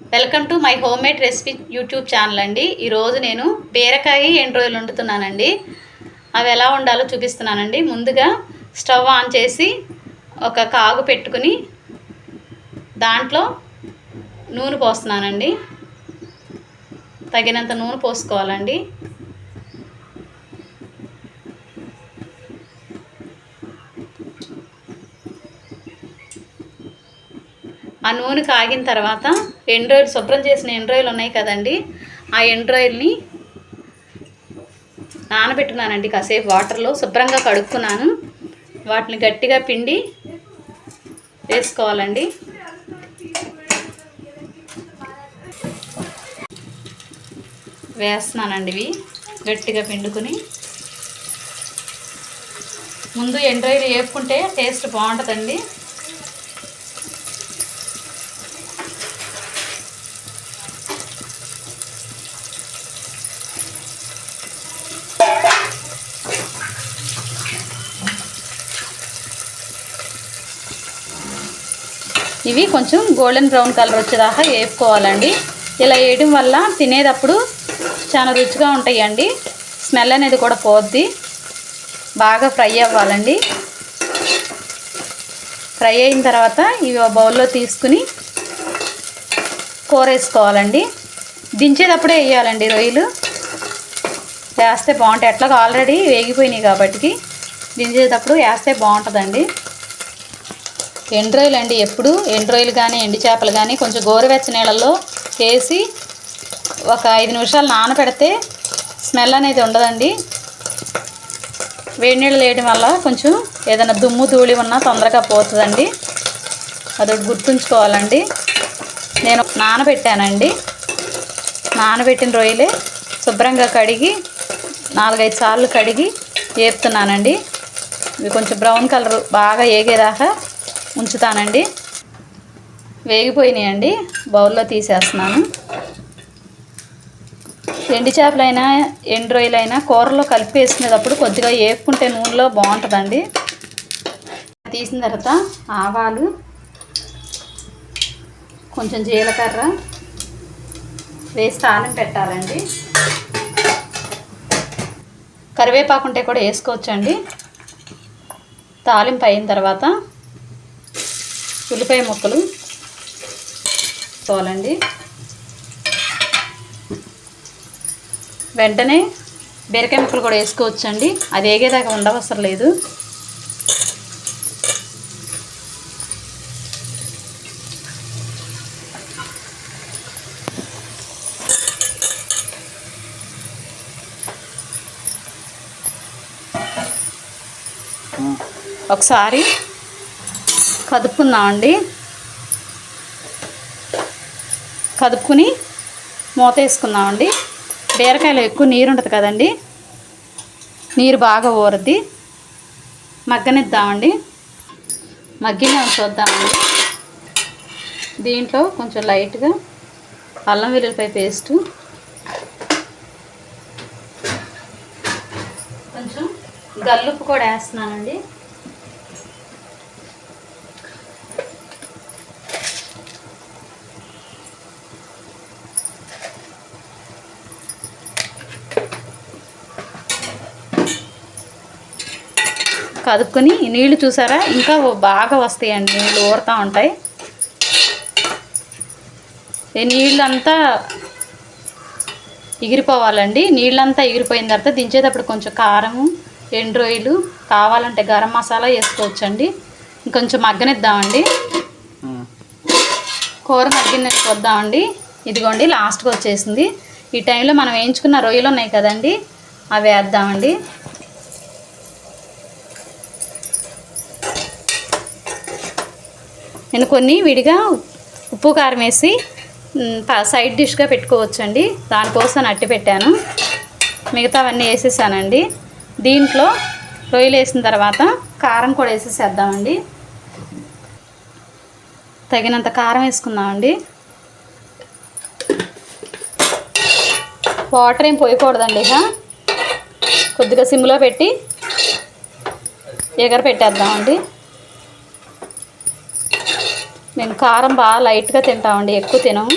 Welcome to my home made recipe YouTube channel అండి. ఈరోజు నేను బీరకాయ ఎండు రోజులు వండుతున్నానండి. అవి ఎలా వండాలో చూపిస్తున్నానండి. ముందుగా స్టవ్ ఆన్ చేసి ఒక కాగు పెట్టుకుని దాంట్లో నూనె పోస్తున్నానండి. తగినంత నూనె పోసుకోవాలండి. ఆ నూనె కాగిన తర్వాత ఎండ్రాయిల్ శుభ్రం చేసిన ఎండ్రాయిల్ ఉన్నాయి కదండి. ఆ ఎండ్రాయిల్ని నానబెట్టుకున్నానండి కాసేపు వాటర్లో శుభ్రంగా కడుక్కున్నాను. వాటిని గట్టిగా పిండి వేసుకోవాలండి. వేస్తున్నానండి ఇవి గట్టిగా పిండుకుని. ముందు ఎండ్రాయిల్ వేపుకుంటే టేస్ట్ బాగుంటుందండి. ఇవి కొంచెం గోల్డెన్ బ్రౌన్ కలర్ వచ్చేదాకా వేపుకోవాలండి ఇలా వేయడం వల్ల తినేటప్పుడు చాలా రుచిగా ఉంటాయండి. స్మెల్ అనేది కూడా పోద్ది. బాగా ఫ్రై అవ్వాలండి. ఫ్రై అయిన తర్వాత ఇవి ఒక బౌల్లో తీసుకుని కూర వేసుకోవాలండి దించేటప్పుడే వేయాలండి రొయ్యలు. వేస్తే బాగుంటాయి. ఎట్లాగో ఆల్రెడీ వేగిపోయినాయి కాబట్టి దించేటప్పుడు వేస్తే బాగుంటుందండి. ఎండ్రాయిల్ అండి ఎప్పుడు. ఎండ్రాయిల్ కానీ ఎండు చేపలు కానీ కొంచెం గోరువెచ్చ నీళ్ళల్లో వేసి ఒక ఐదు నిమిషాలు నానబెడితే స్మెల్ అనేది ఉండదండి. వేడి నీళ్ళు వేయడం వల్ల కొంచెం ఏదైనా దుమ్ము ధూళి ఉన్నా తొందరగా పోతుందండి. అది గుర్తుంచుకోవాలండి. నేను నానబెట్టానండి. నానబెట్టిన రొయ్యలే శుభ్రంగా కడిగి నాలుగైదు సార్లు కడిగి వేపుతున్నానండి. ఇవి కొంచెం బ్రౌన్ కలర్ బాగా ఏగేదాకా ఉంచుతానండి. వేగిపోయినాయండి. బౌల్లో తీసేస్తున్నాను. ఎండి చేపలైనా ఎండు రొయ్యలైనా కూరలో కలిపి వేసుకునేటప్పుడు కొద్దిగా వేపుకుంటే నూనెలో బాగుంటుందండి. తీసిన తర్వాత ఆవాలు కొంచెం జీలకర్ర వేసి తానం పెట్టాలండి. కరివేపాకు ఉంటే కూడా వేసుకోవచ్చండి. తాలింపు అయిన తర్వాత ఉల్లిపాయ ముక్కలు తోలండి. వెంటనే బీరకాయ ముక్కలు కూడా వేసుకోవచ్చండి. అది ఏగేదాకా ఉండవసరం లేదు. ఒకసారి కదుపుకుందామండి. కదుపుకుని మూత వేసుకుందామండి. బీరకాయలో ఎక్కువ నీరు ఉంటుంది కదండి. నీరు బాగా ఊరద్ది. మగ్గనిద్దామండి. మగ్గిన చూద్దామండి. దీంట్లో కొంచెం లైట్గా అల్లం వెల్లుల్లిపాయ పేస్టు. కొంచెం గల్లుప్పు కూడా వేస్తున్నానండి. కదుపుకొని నీళ్ళు చూసారా? ఇంకా బాగా వస్తాయండి నీళ్ళు ఊరుతూ ఉంటాయి. ఈ నీళ్ళంతా ఎగిరిపోవాలండి నీళ్ళంతా ఎగిరిపోయిన తర్వాత దించేటప్పుడు కొంచెం కారము ఎండు రొయ్యలు కావాలంటే గరం మసాలా వేసుకోవచ్చండి. ఇంకొంచెం మగ్గనిద్దామండి. కూర మగ్గినట్టు వద్దామండి. ఇదిగోండి లాస్ట్కి వచ్చేసింది. ఈ టైంలో మనం వేయించుకున్న రొయ్యలు ఉన్నాయి కదండి అవి వేద్దామండి. నేను కొన్ని విడిగా ఉప్పు కారం వేసి సైడ్ డిష్గా పెట్టుకోవచ్చండి. దానికోసం అట్టి పెట్టాను. మిగతావన్నీ వేసేసానండి. దీంట్లో రొయ్యలు వేసిన తర్వాత కారం కూడా వేసేసేద్దామండి. తగినంత కారం వేసుకుందామండి. వాటర్ ఏం పోయకూడదండి ఇక. కొద్దిగా సిమ్లో పెట్టి ఎగర పెట్టేద్దామండి మేము కారం బాగా లైట్గా తింటామండి ఎక్కువ తినం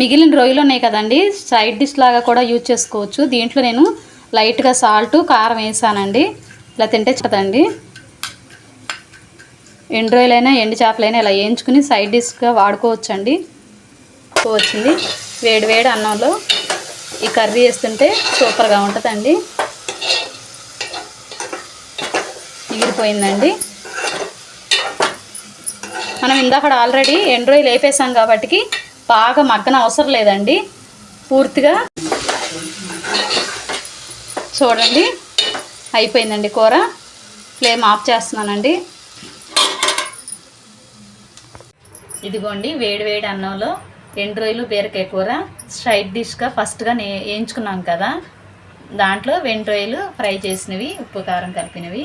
మిగిలిన రొయ్యలు ఉన్నాయి కదండి సైడ్ డిష్ లాగా కూడా యూజ్ చేసుకోవచ్చు. దీంట్లో నేను లైట్గా సాల్ట్ కారం వేసానండి. ఇలా తింటే చదండి ఎండు రొయ్యలైనా ఎండు చేపలైనా ఇలా వేయించుకుని సైడ్ డిష్గా వాడుకోవచ్చండి. వచ్చింది వేడి వేడి అన్నంలో ఈ కర్రీ వేస్తుంటే సూపర్గా ఉంటుందండి. ఇగిరిపోయిందండి మనం ఇందాక ఆల్రెడీ ఎండు వేపేసాం కాబట్టి బాగా మగ్గన అవసరం లేదండి. పూర్తిగా చూడండి. అయిపోయిందండి కూర. ఫ్లేమ్ ఆఫ్ చేస్తున్నానండి. ఇదిగోండి వేడి వేడి అన్నంలో ఎండు రొయ్యలు బీరకాయ కూర. స్ట్రైట్ డిష్గా ఫస్ట్గా నే వేయించుకున్నాం కదా. దాంట్లో వెండి రొయ్యలు ఫ్రై చేసినవి ఉప్పు కారం కలిపినవి.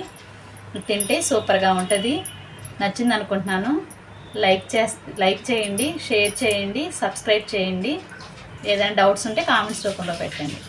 తింటే సూపర్గా ఉంటుంది. నచ్చింది అనుకుంటున్నాను లైక్ చే లైక్ చేయండి షేర్ చేయండి సబ్స్క్రైబ్ చేయండి. ఏదైనా డౌట్స్ ఉంటే కామెంట్స్ రూపంలో పెట్టండి.